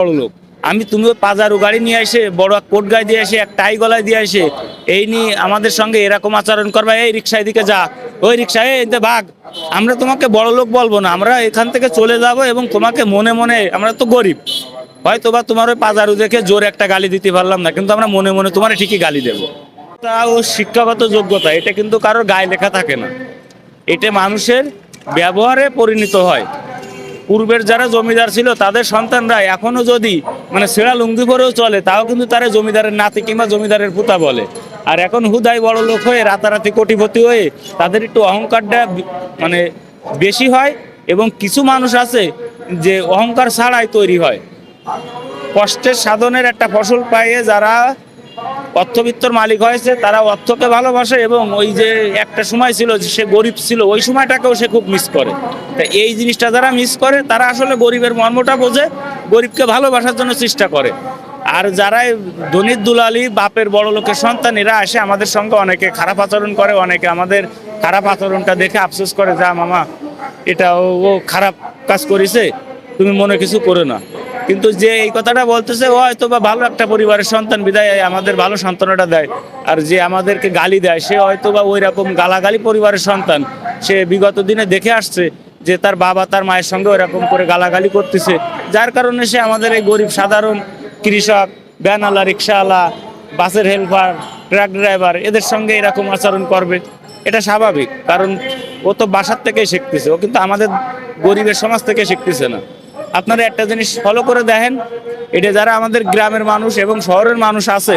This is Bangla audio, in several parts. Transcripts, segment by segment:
বড় লোক। আমি তুমি পাজারু গাড়ি নিয়ে এসে, বড় এক কোট গায়ে দিয়ে এসে, এক টাই গলায় দিয়ে এসে, এই নিয়ে আমাদের সঙ্গে এরকম আচরণ করবা, এই রিক্সায় দিকে যা, ওই রিক্সায় এতে ভাগ, আমরা তোমাকে বড় লোক বলব না, আমরা এখান থেকে চলে যাব এবং তোমাকে মনে মনে, আমরা তো গরিব হয়তো বা তোমার ওই পাজারু দেখে জোর একটা গালি দিতে পারলাম না, কিন্তু আমরা মনে মনে তোমার ঠিকই গালি দেবো। তা ও শিক্ষাগত যোগ্যতা, এটা কিন্তু কারোর গায়ে লেখা থাকে না। এটা মানুষের ব্যবহারে পরিণত হয়। পূর্বের যারা জমিদার ছিল, তাদের সন্তানরা এখনও যদি মানে সেরা লুঙ্গি পরেও চলে, তাও কিন্তু তারা জমিদারের নাতি কিংবা জমিদারের পুতা বলে। আর এখন হুদাই বড় লোক হয়ে, রাতারাতি কোটিপতি হয়ে, তাদের একটু অহংকারটা মানে বেশি হয় এবং কিছু মানুষ আছে যে অহংকার ছাড়াই তৈরি হয়। কষ্টের সাধনের একটা ফসল পাইয়ে যারা অর্থবিত্তর মালিক হয়েছে, তারা অর্থকে ভালোবাসে এবং ওই যে একটা সময় ছিল যে সে গরিব ছিল, ওই সময়টাকেও সে খুব মিস করে। তা এই জিনিসটা যারা মিস করে, তারা আসলে গরিবের মর্মটা বোঝে, গরিবকে ভালোবাসার জন্য চেষ্টা করে। আর যারা ধনির দুলালি, বাপের বড় লোকের সন্তান, এরা আসে আমাদের সঙ্গে, অনেকে খারাপ আচরণ করে, অনেকে আমাদের খারাপ আচরণটা দেখে আফসোস করে, যা মামা এটা ও খারাপ কাজ করেছে, তুমি মনে কিছু করো না। কিন্তু যে এই কথাটা বলতেছে, ও হয়তো বা ভালো একটা পরিবারের সন্তান, বিদায় আমাদের ভালো সন্তানটা দেয়। আর যে আমাদেরকে গালি দেয়, সে হয়তো বা ওই রকম গালাগালি পরিবারের সন্তান। সে বিগত দিনে দেখে আসছে যে তার বাবা তার মায়ের সঙ্গে ওইরকম করে গালাগালি করতেছে। যার কারণে সে আমাদের এই গরিব, সাধারণ কৃষক ভ্যানওয়ালা রিক্সাওয়ালা, বাসের হেল্পার, ট্রাক ড্রাইভার, এদের সঙ্গে এরকম আচরণ করবে, এটা স্বাভাবিক। কারণ ও তো বাসার থেকেই শিখতেছে, ও কিন্তু আমাদের গরিবের সমাজ থেকে শিখতেছে না। আপনারা একটা জিনিস ফলো করে দেখেন, এটা যারা আমাদের গ্রামের মানুষ এবং শহরের মানুষ আছে,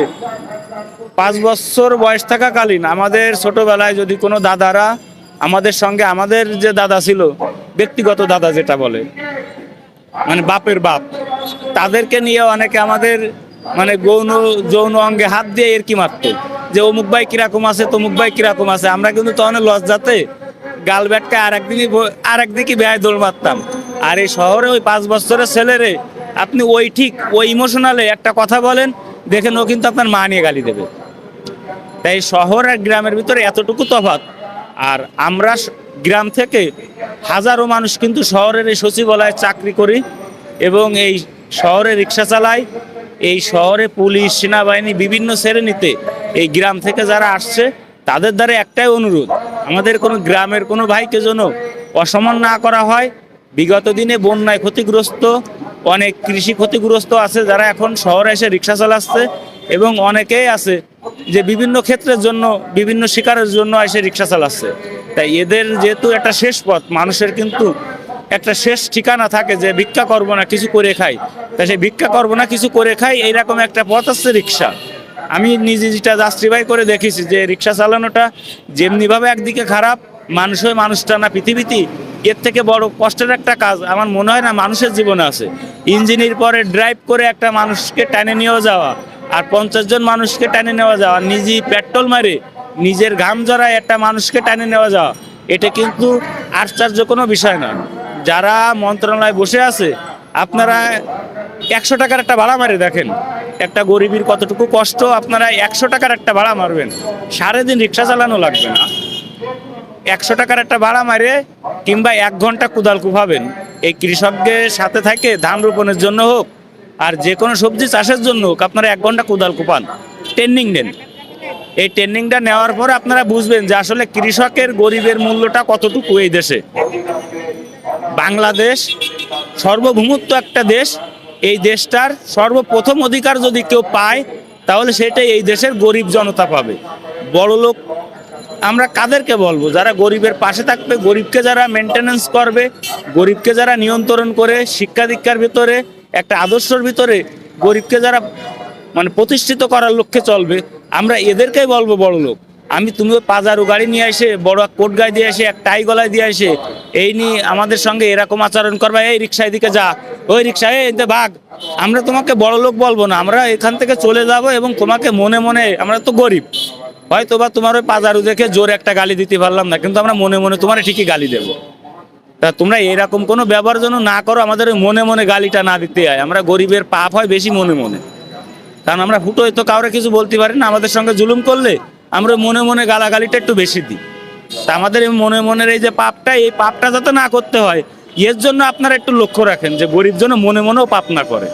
পাঁচ বছর বয়স থাকাকালীন আমাদের ছোটবেলায় যদি কোনো দাদারা আমাদের সঙ্গে, আমাদের যে দাদা ছিল, ব্যক্তিগত দাদা যেটা বলে মানে বাপের বাপ, তাদেরকে নিয়ে অনেকে আমাদের মানে গৌণ, যৌন অঙ্গে হাত দিয়ে এর কি মারতো, যে অমুক ভাই কীরকম আছে, তমুক ভাই কীরকম আছে, আমরা কিন্তু তখন লজ্জাতে গাল ব্যাটকে আর একদিনই আর একদিকে ব্যয় দোল মারতাম। আর এই শহরে ওই পাঁচ বছরের ছেলেরে আপনি ওই ঠিক ওই ইমোশনালে একটা কথা বলেন দেখেন ও কিন্তু আপনার মা নিয়ে গালি দেবে। তাই শহর আর গ্রামের ভিতরে এতটুকু তফাৎ। আর আমরা গ্রাম থেকে হাজারো মানুষ কিন্তু শহরের এই সচিবালয়ে চাকরি করি এবং এই শহরে রিক্সা চালাই, এই শহরে পুলিশ, সেনাবাহিনী, বিভিন্ন শ্রেণীতে এই গ্রাম থেকে যারা আসছে, তাদের দ্বারা একটাই অনুরোধ, আমাদের কোনো গ্রামের কোনো ভাইকে যেন অসম্মান না করা হয় বিগত দিনে বন্যায় ক্ষতিগ্রস্ত, অনেক কৃষি ক্ষতিগ্রস্ত আছে যারা এখন শহরে এসে রিক্সা চালাচ্ছে এবং অনেকেই আছে যে বিভিন্ন ক্ষেত্রের জন্য, বিভিন্ন শিকারের জন্য এসে রিক্সা চালাচ্ছে। তাই এদের যেহেতু একটা শেষ পথ, মানুষের কিন্তু একটা শেষ ঠিকানা থাকে যে ভিক্ষা করব না, কিছু করে খাই। তাই সেই ভিক্ষা করব না, কিছু করে খাই, এইরকম একটা পথ আছে রিক্সা। আমি নিজে যেটা যাত্রীবাহী করে দেখেছি যে রিক্সা চালানোটা যেমনিভাবে একদিকে খারাপ, মানুষ হয়ে মানুষটা না পৃথিবীতে এর থেকে বড় কষ্টের একটা কাজ আমার মনে হয় না মানুষের জীবনে আছে। ইঞ্জিনের পরে ড্রাইভ করে একটা মানুষকে টানে নিয়ে যাওয়া আর পঞ্চাশ জন মানুষকে টানে নেওয়া যাওয়া নিজে পেট্রোল মারে, নিজের ঘাম জড়ায় একটা মানুষকে টানে নেওয়া যাওয়া, এটা কিন্তু আশ্চর্য কোনো বিষয় না। যারা মন্ত্রণালয়ে বসে আছে, আপনারা একশো টাকার একটা ভাড়া মারে দেখেন। একটা গরিবের কতটুকু কষ্ট, আপনারা একশো টাকার একটা ভাড়া মারবেন। সাড়ে দিন রিক্সা চালানো লাগবে না। একশো টাকার একটা ভাড়া মারে কিংবা এক ঘণ্টা কুদাল কুপাবেন এই কৃষকদের সাথে থাকে ধান রোপণের জন্য হোক, আর যে কোনো সবজি চাষের জন্য হোক, আপনারা এক ঘণ্টা কুদাল কুপান, ট্রেনিং নেন। এই ট্রেনিংটা নেওয়ার পরে আপনারা বুঝবেন যে আসলে কৃষকের গরিবের মূল্যটা কতটুকু এই দেশে। বাংলাদেশ সর্বভৌমত্ব একটা দেশ, এই দেশটার সর্বপ্রথম অধিকার যদি কেউ পায়, তাহলে সেটাই এই দেশের গরিব জনতা পাবে। বড় লোক আমরা কাদেরকে বলব, যারা গরিবের পাশে থাকবে, গরিবকে যারা মেনটেনেন্স করবে, গরিবকে যারা নিয়ন্ত্রণ করে, শিক্ষা দীক্ষার ভিতরে, একটা আদর্শের ভিতরে গরিবকে যারা মানে প্রতিষ্ঠিত করার লক্ষ্যে চলবে, আমরা এদেরকেই বলব বড় লোক। আমি তুমি পাজারু গাড়ি নিয়ে এসে, বড় এক কোট গায়ে দিয়ে এসে, এক টাই গলায় দিয়ে এসে, এই নিয়ে আমাদের সঙ্গে এরকম আচরণ করবা, এই রিক্সায় দিকে যা, ওই রিক্সায় এতে ভাগ। আমরা তোমাকে বড় লোক বলব না, আমরা এখান থেকে চলে যাব এবং তোমাকে মনে মনে, আমরা তো গরিব। হয়তো বা তোমার ওই পাজারু দেখে জোর একটা গালি দিতে পারলাম না, কিন্তু আমরা মনে মনে তোমার ঠিকই গালি দেবো। তা তোমরা এরকম কোনো ব্যবহার যেন না করো, আমাদের ওই মনে মনে গালিটা না দিতে হয়। আমরা গরিবের পাপ হয় বেশি মনে মনে। কারণ আমরা ফুটো তো কাউরে কিছু বলতে পারি না, আমাদের সঙ্গে জুলুম করলে আমরা মনে মনে গালাগালিটা একটু বেশি দিই। তা আমাদের এই মনে মনের এই যে পাপটা, এই পাপটা যাতে না করতে হয়, এর জন্য আপনারা একটু লক্ষ্য রাখেন যে গরিব যেন মনে মনেও পাপ না করে।